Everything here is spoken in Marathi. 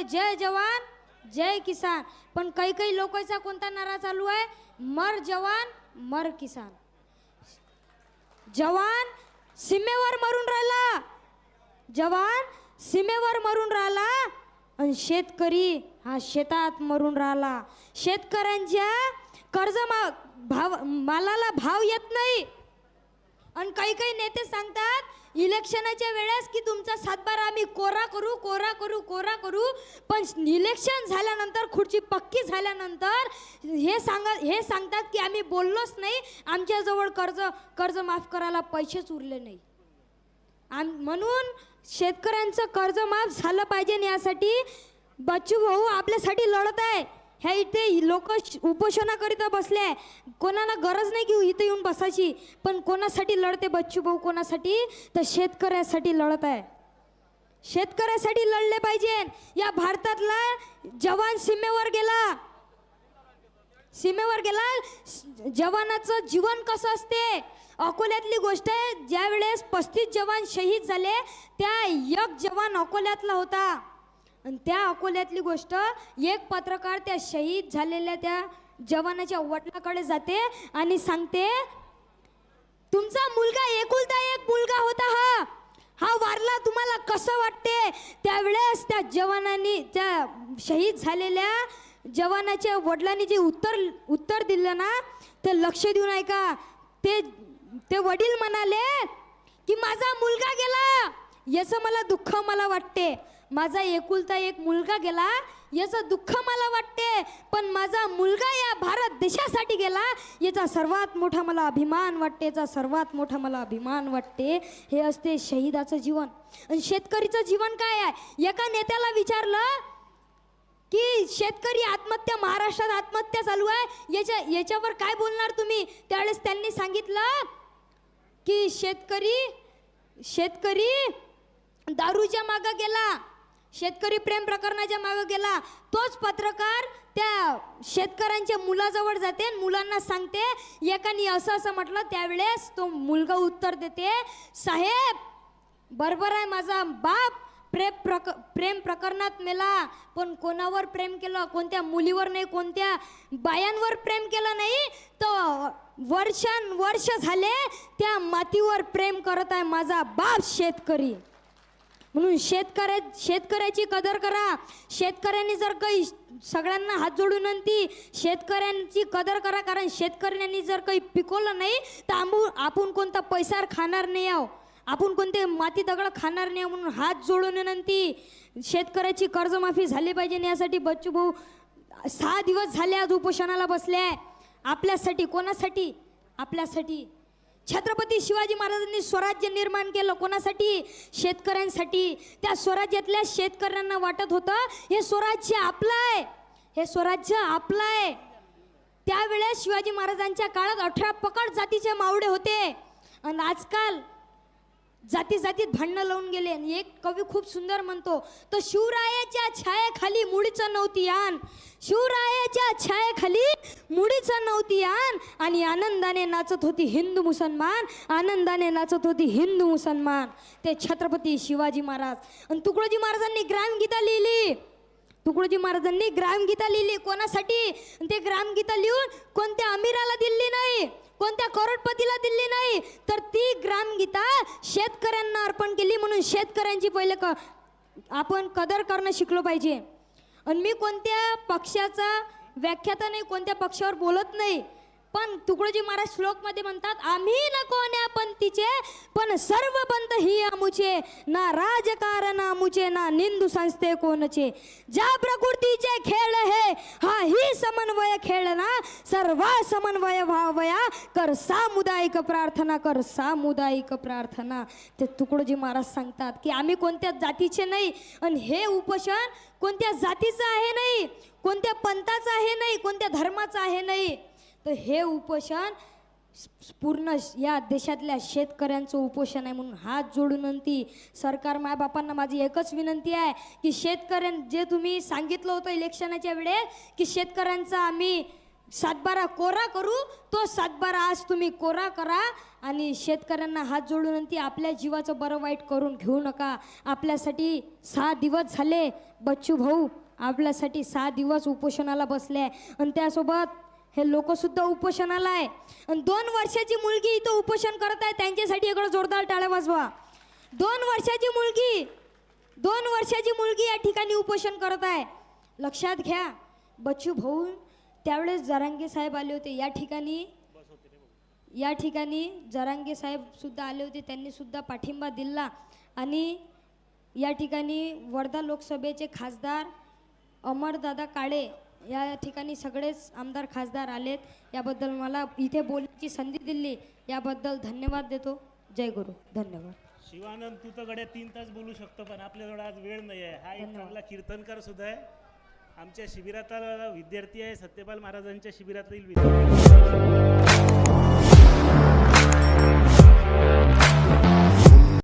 आहे जय जवान जय किसान. पण काही काही लोकांचा कोणता नारा चालू आहे? मर जवान मर किसान. जवान सीमेवर मरून राहिला. जवान सीमेवर मरून राहिला आणि शेतकरी हा शेतात मरून राहिला. शेतकऱ्यांच्या कर्ज मा भाव मालाला भाव येत नाही. आणि काही काही नेते सांगतात इलेक्शनाच्या वेळेस की तुमचा सातबारा आम्ही कोरा करू कोरा करू कोरा करू. पण इलेक्शन झाल्यानंतर खुर्ची पक्की झाल्यानंतर हे सांगा हे सांगतात की आम्ही बोललोच नाही. आमच्याजवळ कर्ज कर्ज माफ करायला पैसेच उरले नाही. आम म्हणून शेतकऱ्यांचं कर्ज माफ झालं पाहिजे यासाठी बच्चू भाऊ आपल्यासाठी लढत आहे. ह्या इथे लोक उपोषणाकरिता बसले आहे. कोणाला गरज नाही की इथे येऊन बसायची. पण कोणासाठी लढते बच्चू भाऊ? कोणासाठी? तर शेतकऱ्यासाठी लढत आहे. शेतकऱ्यासाठी लढले पाहिजे. या भारतातला जवान सीमेवर गेला. सीमेवर गेला. जवानाचं जीवन कसं असते? अकोल्यातली गोष्ट आहे ज्यावेळेस पस्तीस जवान शहीद झाले त्या एक जवान अकोल्यातला होता. आणि त्या अकोल्यातली गोष्ट एक पत्रकार त्या शहीद झालेल्या त्या जवानाच्या वडिलाकडे जाते आणि सांगते तुमचा मुलगा एकुलता एक मुलगा होता हा. हा वारला तुम्हाला कसं वाटते? त्यावेळेस त्या जवानांनी त्या शहीद झालेल्या जवानाच्या वडिलांनी जे उत्तर उत्तर दिलं ना ते लक्ष देऊन ऐका. ते ते वडील म्हणाले की माझा मुलगा गेला. याचं मला दुःख मला वाटते. माझा एकुलता एक मुलगा गेला याचं दुःख मला वाटते पण माझा मुलगा या भारत देशासाठी गेला याचा सर्वात मोठा मला अभिमान वाटते याचा सर्वात मोठा मला अभिमान वाटते हे असते शहीदाचं जीवन. आणि शेतकरीचं जीवन काय आहे? एका नेत्याला विचारलं की शेतकरी आत्महत्या महाराष्ट्रात आत्महत्या चालू आहे? याच्या याच्यावर काय बोलणार तुम्ही? त्यावेळेस त्यांनी सांगितलं की शेतकरी शेतकरी दारूच्या मागं गेला शेतकरी प्रेम प्रकरणाच्या मागं गेला. तोच पत्रकार त्या शेतकऱ्यांच्या मुलाजवळ जाते आणि मुलांना सांगते एकाने असं असं म्हटलं त्यावेळेस तो मुलगा उत्तर देते. साहेब बरोबर आहे माझा बाप प्रेम प्रक प्रेम प्रकरणात मेला पण कोणावर प्रेम केलं? कोणत्या मुलीवर नाही कोणत्या बायांवर प्रेम केलं नाही? तर वर्षान वर्ष झाले त्या मातीवर प्रेम करत आहे माझा बाप शेतकरी. म्हणून शेतकऱ्या शेतकऱ्याची कदर करा. शेतकऱ्यांनी जर काही सगळ्यांना हात जोडून आणती शेतकऱ्यांची कदर करा कारण शेतकऱ्यांनी जर काही पिकवलं नाही तर आंबू आपण कोणता पैसा खाणार नाही आहो. आपण कोणते माती दगड खाणार नाही आहो म्हणून हात जोडून विनंती शेतकऱ्याची कर्जमाफी झाली पाहिजे यासाठी बच्चू भाऊ सहा दिवस झाले आज उपोषणाला बसले आहे. आपल्यासाठी कोणासाठी? आपल्यासाठी छत्रपती शिवाजी महाराजांनी स्वराज्य निर्माण केलं. कोणासाठी? शेतकऱ्यांसाठी. त्या स्वराज्यातल्या शेतकऱ्यांना वाटत होतं हे स्वराज्य आपलं आहे. हे स्वराज्य आपलं आहे. त्यावेळेस शिवाजी महाराजांच्या काळात अठरा पकड जातीचे मावडे होते. आणि आजकाल जाती जातीत भांडणं लावून गेले आणि एक कवी खूप सुंदर म्हणतो तो शिवरायाच्या छायाखाली मुडीचं नव्हती आण शिवरायाच्या छायाखाली मुडीचं नव्हती आण आणि आनंदाने नाचत होती हिंदू मुसलमान आनंदाने नाचत होती हिंदू मुसलमान. ते छत्रपती शिवाजी महाराज. आणि तुकडोजी महाराजांनी ग्रामगीता लिहिली. तुकडोजी महाराजांनी ग्रामगीता लिहिली कोणासाठी? आणि ते ग्रामगीता लिहून कोणत्या अमीराला दिली नाही. कोणत्या करोडपतीला दिली नाही तर ती ग्रामगीता शेतकऱ्यांना अर्पण केली म्हणून शेतकऱ्यांची पहिले क आपण कदर करणं शिकलो पाहिजे. आणि मी कोणत्या पक्षाचा व्याख्याता नाही कोणत्या पक्षावर बोलत नाही पण तुकडोजी महाराज श्लोकमध्ये म्हणतात आम्ही न कोण्या पंथीचे पण सर्व पंथ ही आमुचे. ना राजकारण आमुचे ना निंदू संस्थे कोणचे. ज्या प्रकृतीचे खेळ हे हा ही समन्वय खेळ ना. सर्व समन्वय व्हावया. कर सामुदायिक प्रार्थना कर सामुदायिक प्रार्थना. ते तुकडोजी महाराज सांगतात की आम्ही कोणत्या जातीचे नाही आणि हे उपोषण कोणत्या जातीचं आहे नाही कोणत्या पंथाचं आहे नाही कोणत्या धर्माचं आहे नाही. तर हे उपोषण पूर्ण या देशातल्या शेतकऱ्यांचं उपोषण आहे म्हणून हात जोडून विनंती. सरकार मायबापांना माझी एकच विनंती आहे की शेतकऱ्यां जे तुम्ही सांगितलं होतं इलेक्शनाच्या वेळेस की शेतकऱ्यांचा आम्ही सातबारा कोरा करू तो सातबारा आज तुम्ही कोरा करा आणि शेतकऱ्यांना हात जोडून ती आपल्या जीवाचं बरं वाईट करून घेऊ नका. आपल्यासाठी सहा दिवस झाले. बच्चू भाऊ आपल्यासाठी सहा दिवस उपोषणाला बसले. आणि त्यासोबत हे लोकसुद्धा उपोषणाला आहे. आणि दोन वर्षाची मुलगी इथं उपोषण करत आहे त्यांच्यासाठी इकडं जोरदार टाळ्या वाजवा. दोन वर्षाची मुलगी दोन वर्षाची मुलगी या ठिकाणी उपोषण करत आहे. लक्षात घ्या बच्चू भाऊ त्यावेळेस जरांगे साहेब आले होते. या ठिकाणी या ठिकाणी जरांगे साहेबसुद्धा आले होते. त्यांनी सुद्धा पाठिंबा दिला. आणि या ठिकाणी वर्धा लोकसभेचे खासदार अमरदादा काळे या ठिकाणी सगळेच आमदार खासदार आलेत. याबद्दल मला इथे बोलण्याची संधी दिली. याबद्दल धन्यवाद देतो. जय गुरु. धन्यवाद. शिवानंद तू तर गड्या तीन तास बोलू शकतो पण आपल्याजवळ आज वेळ नाही आहे. हा एक चांगला कीर्तनकार सुद्धा आहे. आमच्या शिबिरातला विद्यार्थी आहे सत्यपाल महाराजांच्या शिबिरातील विद्यार्थी.